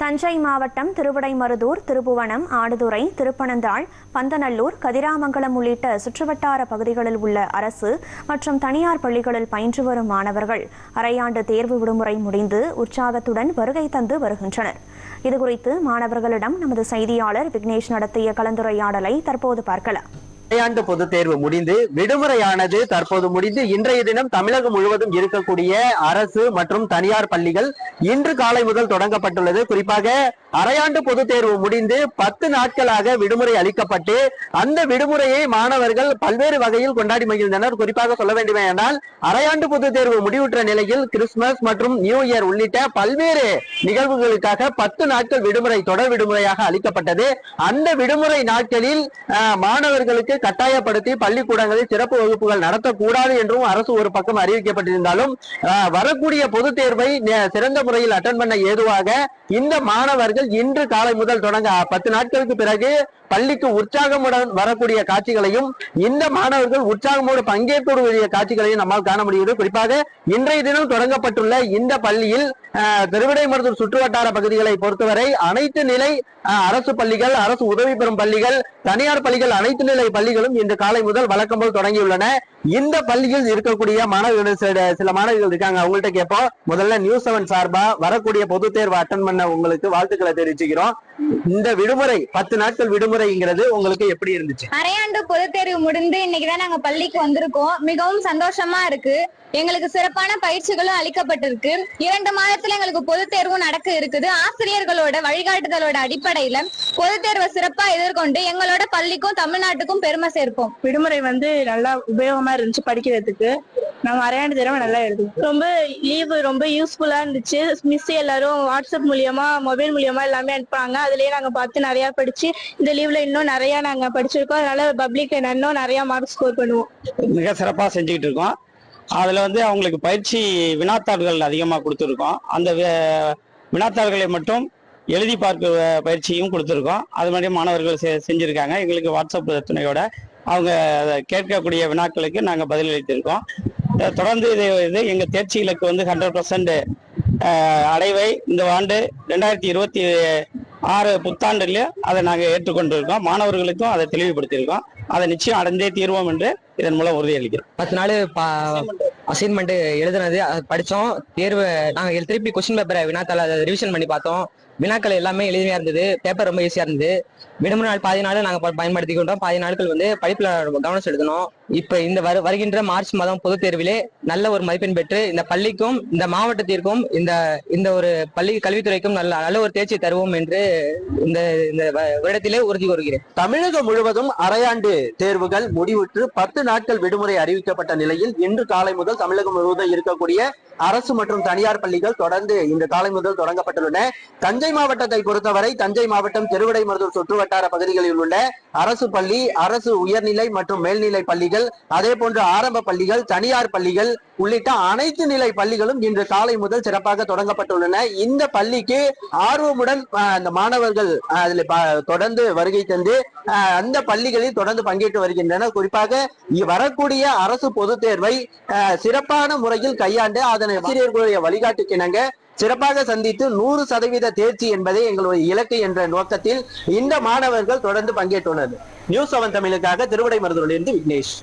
தஞ்சை மாவட்டம் திருவிடைமருதூர் திருபுவனம் ஆடுதுறை திருப்பனந்தாள் பந்தநல்லூர் கதிராமங்கலம் உள்ளிட்ட சுற்றுவட்டார பகுதிகளில் உள்ள அரசு மற்றும் தனியார் பள்ளிகளில் பயின்று வரும் மாணவர்கள் அரையாண்டு தேர்வு விடுமுறை முடிந்து உற்சாகத்துடன் வருகை தந்து வருகின்றனர். இதுகுறித்து மாணவர்களிடம் நமது செய்தியாளர் விக்னேஷ் நடத்திய கலந்துரையாடலை தற்போது பார்க்கலாம். விளையாண்டு பொது தேர்வு முடிந்து விடுமுறையானது தற்போது முடிந்து இன்றைய தினம் தமிழகம் முழுவதும் இருக்கக்கூடிய அரசு மற்றும் தனியார் பள்ளிகள் இன்று காலை முதல் தொடங்கப்பட்டுள்ளது. குறிப்பாக அரையாண்டு பொது தேர்வு முடிந்து பத்து நாட்களாக விடுமுறை அளிக்கப்பட்டு அந்த விடுமுறையை மாணவர்கள் பல்வேறு வகையில் கொண்டாடி மகிழ்ந்தனர். குறிப்பாக சொல்ல வேண்டுமே என்றால் அரையாண்டு பொது தேர்வு முடிவுற்ற நிலையில் கிறிஸ்துமஸ் மற்றும் நியூ இயர் உள்ளிட்ட பல்வேறு நிகழ்வுகளுக்காக பத்து நாட்கள் விடுமுறை தொடர் விடுமுறையாக அளிக்கப்பட்டது. அந்த விடுமுறை நாட்களில் மாணவர்களுக்கு கட்டாயப்படுத்தி பள்ளிக்கூடங்களில் சிறப்பு வகுப்புகள் நடத்தக்கூடாது என்றும் அரசு ஒரு பக்கம் அறிவிக்கப்பட்டிருந்தாலும் வரக்கூடிய பொது தேர்வை சிறந்த முறையில் அட்டன் பண்ண ஏதுவாக இந்த மாணவர்கள் இன்று காலை முதல் தொடங்க பத்து நாட்களுக்கு பிறகு பள்ளிக்கு உற்சாகமுடன் வரக்கூடிய காட்சிகளையும் இந்த மாணவர்கள் உற்சாகமோடு பங்கேற்கக்கூடிய காட்சிகளையும் நம்மால் காண முடியுது குறிப்பாக இன்றைய தினம் தொடங்கப்பட்டுள்ள இந்த பள்ளியில் அஹ், திருவிடைமருதூர் சுற்றுவட்டார பகுதிகளை பொறுத்தவரை அனைத்து நிலை அரசு பள்ளிகள் அரசு உதவி பெறும் பள்ளிகள் தனியார் பள்ளிகள் அனைத்து நிலை பள்ளிகளும் இன்று காலை முதல் வழக்கம் போல் தொடங்கியுள்ளன. இந்த பள்ளியில் இருக்கக்கூடிய மாணவர்கள் சில- மாணவிகள் மாணவர்கள் இருக்காங்க. அவங்கள்ட்ட கேட்போம். முதல்ல நியூஸ் செவன் சார்பா வரக்கூடிய பொது தேர்வு அட்டன் பண்ண உங்களுக்கு வாழ்த்துக்களை தெரிவிச்சுக்கிறோம். இந்த விடுமுறை பத்து நாட்கள் விடுமுறைங்கிறது உங்களுக்கு எப்படி இருந்துச்சு? அரையாண்டு பொதுத் தேர்வு முடிந்து இன்னைக்கு தான் நாங்க பள்ளிக்கு வந்திருக்கோம். மிகவும் சந்தோஷமா இருக்கு. எங்களுக்கு சிறப்பான பயிற்சிகளும் அளிக்கப்பட்டிருக்கு. இரண்டு மாதத்துல எங்களுக்கு பொதுத் தேர்வும் நடக்க இருக்குது. ஆசிரியர்களோட வழிகாட்டுதலோட அடிப்படையில பொதுத் தேர்வை சிறப்பா எதிர்கொண்டு எங்களோட பள்ளிக்கும் தமிழ்நாட்டுக்கும் பெருமை சேர்ப்போம். விடுமுறை வந்து நல்லா உபயோகமா இருந்துச்சு படிக்கிறதுக்கு. நாங்க அரையாண்டு தடவை நல்லா எழுதுவோம் ரொம்ப லீவு ரொம்ப யூஸ்ஃபுல்லா இருந்துச்சு. மிஸ் எல்லாரும் வாட்ஸ்அப் மூலியமா மொபைல் மூலியமா எல்லாமே அனுப்புறாங்க அதுலயே நாங்க பார்த்து நிறைய படிச்சு இந்த லீவ்ல இன்னும் நிறைய நாங்க படிச்சிருக்கோம். அதனால பப்ளிக் இன்னும் நிறைய மார்க் ஸ்கோர் பண்ணுவோம். மிக சிறப்பாக செஞ்சுக்கிட்டு இருக்கோம். அதில் வந்து அவங்களுக்கு பயிற்சி வினாத்தாள்கள் அதிகமாக கொடுத்துருக்கோம். அந்த வினாத்தாள்களை மட்டும் எழுதி பார்க்க பயிற்சியும் கொடுத்துருக்கோம். அது மாதிரி மாணவர்கள் செ- செஞ்சிருக்காங்க. எங்களுக்கு வாட்ஸ்அப் துணையோட அவங்க அதை கேட்கக்கூடிய வினாக்களுக்கு நாங்கள் பதிலளித்திருக்கோம். தொடர்ந்து இது இது எங்கள் தேர்ச்சி இலக்கு வந்து ஹண்ட்ரட் பர்சன்ட் அடைவை இந்த ஆண்டு ரெண்டாயிரத்தி இருபத்தி ஆறு புத்தாண்டுல அதை நாங்கள் ஏற்றுக்கொண்டிருக்கோம். மாணவர்களுக்கும் அதை தெளிவுபடுத்தியிருக்கோம். அதை நிச்சயம் அடைந்தே தீர்வோம் என்று இதன் மூலம் உறுதியளிக்கிறோம் பத்து நாள் அசைன்மெண்ட் எழுதுனது அது தேர்வு நாங்கள் திருப்பி கொஸ்டின் பேப்பரை வினாத்தால் அதை ரிவிஷன் பண்ணி பார்த்தோம். வினாக்கள் எல்லாமே எளிமையா இருந்தது. பேப்பர் ரொம்ப ஈஸியா இருந்தது. விடுமுறை நாள் பாதி நாள் நாங்கள் ப- கொண்டோம். பாதி நாட்கள் வந்து படிப்பில் கவனம் செலுத்தணும் இப்ப இந்த வரு வருகின்ற மார்ச் மாதம் பொதுத் தேர்விலே நல்ல ஒரு மதிப்பெண் பெற்று இந்த பள்ளிக்கும் இந்த மாவட்டத்திற்கும் இந்த இந்த ஒரு பள்ளி கல்வித்துறைக்கும் நல்ல நல்ல ஒரு தேர்ச்சி தருவோம் என்று இந்த இந்த வ- வருடத்திலே உறுதி கூறுகிறேன். தமிழகம் முழுவதும் அரையாண்டு தேர்வுகள் முடிவுற்று பத்து நாட்கள் விடுமுறை அறிவிக்கப்பட்ட நிலையில் இன்று காலை முதல் தமிழகம் முழுவதும் இருக்கக்கூடிய அரசு மற்றும் தனியார் பள்ளிகள் தொடர்ந்து இன்று காலை முதல் தொடங்கப்பட்டுள்ளன. தஞ்சை மாவட்டத்தை பொறுத்தவரை தஞ்சை மாவட்டம் திருவிடைமருதூர் சுற்றுவட்டார பகுதிகளில் உள்ள அரசு பள்ளி அரசு உயர்நிலை மற்றும் மேல்நிலை பள்ளிகள் அதே போன்று ஆரம்ப பள்ளிகள் தனியார் பள்ளிகள் உள்ளிட்ட அனைத்து நிலை பள்ளிகளும் இன்று காலை முதல் சிறப்பாக தொடங்கப்பட்டுள்ளன. இந்த பள்ளிக்கு ஆர்வமுடன் அந்த மாணவர்கள் அதில் தொடர்ந்து வருகை தந்து அந்த பள்ளிகளில் தொடர்ந்து பங்கேற்று வருகின்றனர். குறிப்பாக வரக்கூடிய அரசு பொதுத் தேர்வை ஆஹ், சிறப்பான முறையில் கையாண்டு அதனை ஆசிரியர்களுடைய வழிகாட்டுக்கிணங்க சிறப்பாக சந்தித்து நூறு சதவீத தேர்ச்சி என்பதே எங்களுடைய இலக்கு என்ற நோக்கத்தில் இந்த மாணவர்கள் தொடர்ந்து பங்கேற்றுள்ளனர். நியூஸ் செவன் தமிழுக்காக திருவிடைமருதூரிலிருந்து விக்னேஷ்.